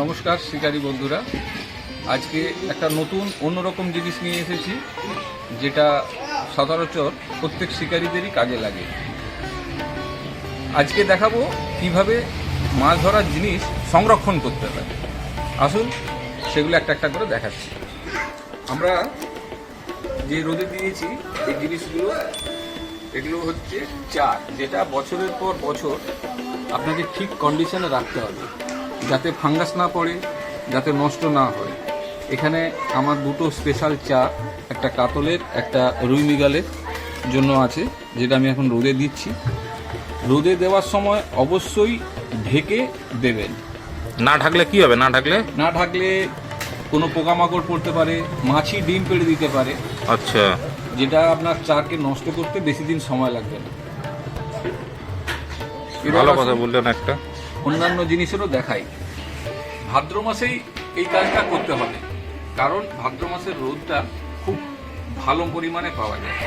নমস্কার, শিকারী বন্ধুরা। আজকে একটা নতুন, অন্যরকম জিনিস নিয়ে এসেছি, যেটা সচরাচর প্রত্যেক শিকারীদেরই কাজে লাগে। আজকে দেখাবো কীভাবে মাছ ধরার জিনিস সংরক্ষণ করতে হয়। আসুন, সেগুলো একটা একটা করে দেখাচ্ছি। আমরা যে রোদে দিয়েছি, এই জিনিসগুলো, এগুলো হচ্ছে চার, যেটা বছরের পর বছর আপনাকে ঠিক কন্ডিশনে রাখতে হবে। যাতে ফাঙ্গাস না পড়ে যাতে নষ্ট না হয়। এখানে আমার দুটো স্পেশাল চা একটা কাতলের একটা রুই মৃগালের জন্য আছে যেটা আমি এখন রোদে দিচ্ছি। রোদে দেওয়ার সময় অবশ্যই ঢেকে দেবেন। না ঢাকলে কি হবে? না ঢাকলে? না ঢাকলে কোনো পোকামাকড় পড়তে পারে মাছি ডিম পেড়ে দিতে পারে। আচ্ছা। যেটা আপনার চাকে নষ্ট করতে বেশি দিন সময় লাগবে না। ভালো কথা বললেন একটা। অন্যান্য জিনিসেরও দেখাই। ভাদ্র মাসেই এই কাজটা করতে হবে। কারণ ভাদ্র মাসের রোদটা খুব ভালো পরিমাণে পাওয়া যায়।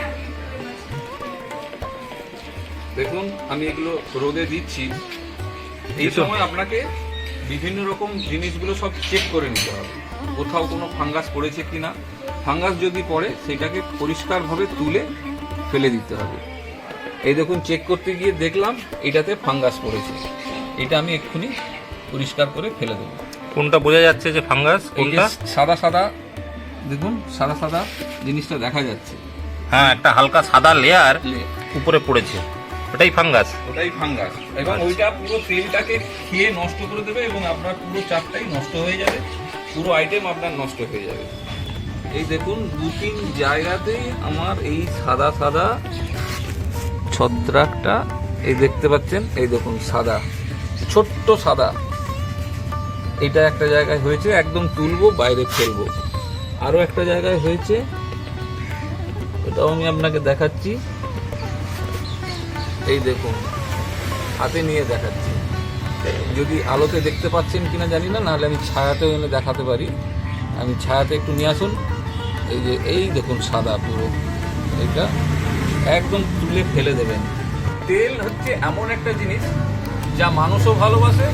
দেখুন আমি এগুলো রোদে দিচ্ছি। এই সময় আপনাকে বিভিন্ন রকম জিনিসগুলো সব চেক করে নিতে হবে। কোথাও কোনো ফাঙ্গাস পড়েছে কি না ফাঙ্গাস যদি পড়ে সেটাকে পরিষ্কারভাবে তুলে ফেলে দিতে হবে। এই দেখুন চেক করতে গিয়ে দেখলাম এটাতে ফাঙ্গাস পড়েছে। এটা আমি এক্ষুনি পরিষ্কার করে ফেলে দেবো। কোনটা বোঝা যাচ্ছে যে ফাঙ্গাস কোনটা? সাদা সাদা দেখুন সাদা সাদা জিনিসটা দেখা যাচ্ছে। হ্যাঁ একটা হালকা সাদা লেয়ার উপরে পড়েছে। ওটাই ফাঙ্গাস। ওটাই ফাঙ্গাস। এবং আচ্ছা। ওইটা পুরো তেলটাকে খেয়ে নষ্ট করে দেবে এবং আপনার পুরো চাপটাই নষ্ট হয়ে যাবে। পুরো আইটেম আপনার নষ্ট হয়ে যাবে। এই দেখুন দু তিন জায়গাতেই আমার এই সাদা সাদা ছত্রাকটা এই দেখতে পাচ্ছেন? এই দেখুন সাদা। ছোট্ট সাদা। এটা একটা জায়গায় হয়েছে, একদম তুলবো, বাইরে ফেলব। আরও একটা জায়গায় হয়েছে, এটাও আমি আপনাকে দেখাচ্ছি। এই দেখুন, হাতে নিয়ে দেখাচ্ছি। যদি আলোতে দেখতে পাচ্ছেন কিনা জানি না, নাহলে আমি ছায়াতেও এনে দেখাতে পারি। আমি ছায়াতে একটু নিয়ে আসুন। এই যে, এই দেখুন সাদা পুরো। এটা একদম তুলে ফেলে দেবেন। তেল হচ্ছে এমন একটা জিনিস যা মানুষও ভালোবাসে,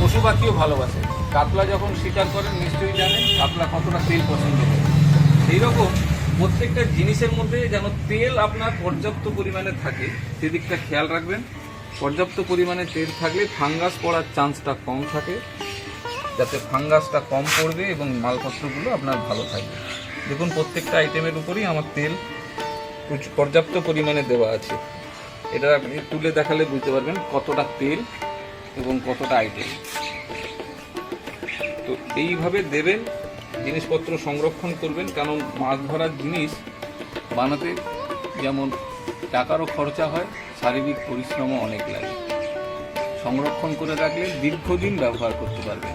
পশু পাখিও ভালোবাসে। কাতলা যখন শিকার করেন নিশ্চয়ই জানেন কাতলা কতটা তেল পছন্দ করে। সেই রকম প্রত্যেকটা জিনিসের মধ্যে যেন তেল আপনার পর্যাপ্ত পরিমাণে থাকে, সেদিকটা খেয়াল রাখবেন। পর্যাপ্ত পরিমাণে তেল থাকলে ফাঙ্গাস পড়ার চান্সটা কম থাকে, যাতে ফাঙ্গাসটা কম পড়বে এবং মালপত্রগুলো আপনার ভালো থাকবে। দেখুন, প্রত্যেকটা আইটেমের উপরেই আমার তেল পর্যাপ্ত পরিমাণে দেওয়া আছে। এটা আপনি তুলে দেখালে বুঝতে পারবেন কতটা তেল এবং কতটা আইটেম তো এইভাবে দেবেন, জিনিসপত্র সংরক্ষণ করবেন, কারণ মাছ ধরার জিনিস বানাতে যেমন টাকারও খরচা হয়, শারীরিক পরিশ্রমও অনেক লাগে। সংরক্ষণ করে রাখলে দীর্ঘদিন ব্যবহার করতে পারবেন,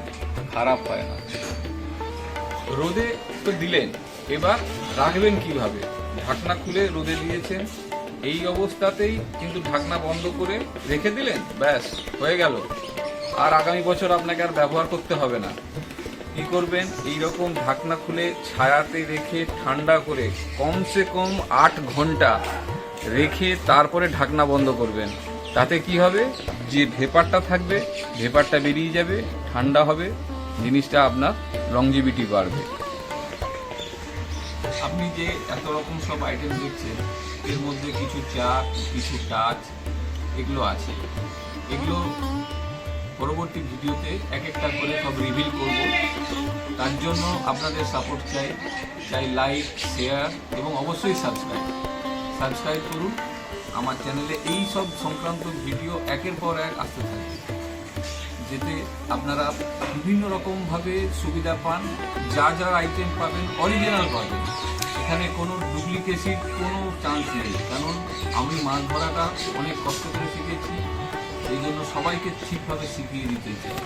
খারাপ হয় না। রোদে তো দিলেন, এবার রাখবেন কীভাবে? ঢাকনা খুলে রোদে দিয়েছেন এই অবস্থাতেই কিন্তু ঢাকনা বন্ধ করে রেখে দিলেন? ব্যাস, হয়ে গেল। আর আগামী বছর আপনাকে আর ব্যবহার করতে হবে না। কি করবেন? এই রকম ঢাকনা খুলে ছায়াতে রেখে ঠান্ডা করে কমসে কম আট ঘণ্টা রেখে তারপরে ঢাকনা বন্ধ করবেন। তাতে কি হবে? যে ভেপারটা থাকবে, ভেপারটা বেরিয়ে যাবে, ঠান্ডা হবে, জিনিসটা আপনার লংজিভিটি বাড়বে। আপনি যে এত রকম সব আইটেম দেখছেন, এর মধ্যে কিছু চা কিছু টাচ, এগুলো আছে। এগুলো পরবর্তী ভিডিওতে এক একটা করে সব রিভিল করব। তার জন্য আপনাদের সাপোর্ট চাই। চাই লাইক শেয়ার এবং অবশ্যই সাবস্ক্রাইব সাবস্ক্রাইব করুন। আমার চ্যানেলে এই সব সংক্রান্ত ভিডিও একের পর এক আসতে থাকবে যেতে আপনারা বিভিন্ন রকমভাবে সুবিধা পান। যা যা আইটেম পাবেন অরিজিনাল পাবেন। এখানে কোনো ডুপ্লিকেসির কোনো চান্স নেই। কারণ আমি মাছ ধরাটা অনেক কষ্ট করে শিখেছি, এই জন্য সবাইকে ঠিকভাবে শিখিয়ে দিতে চাই।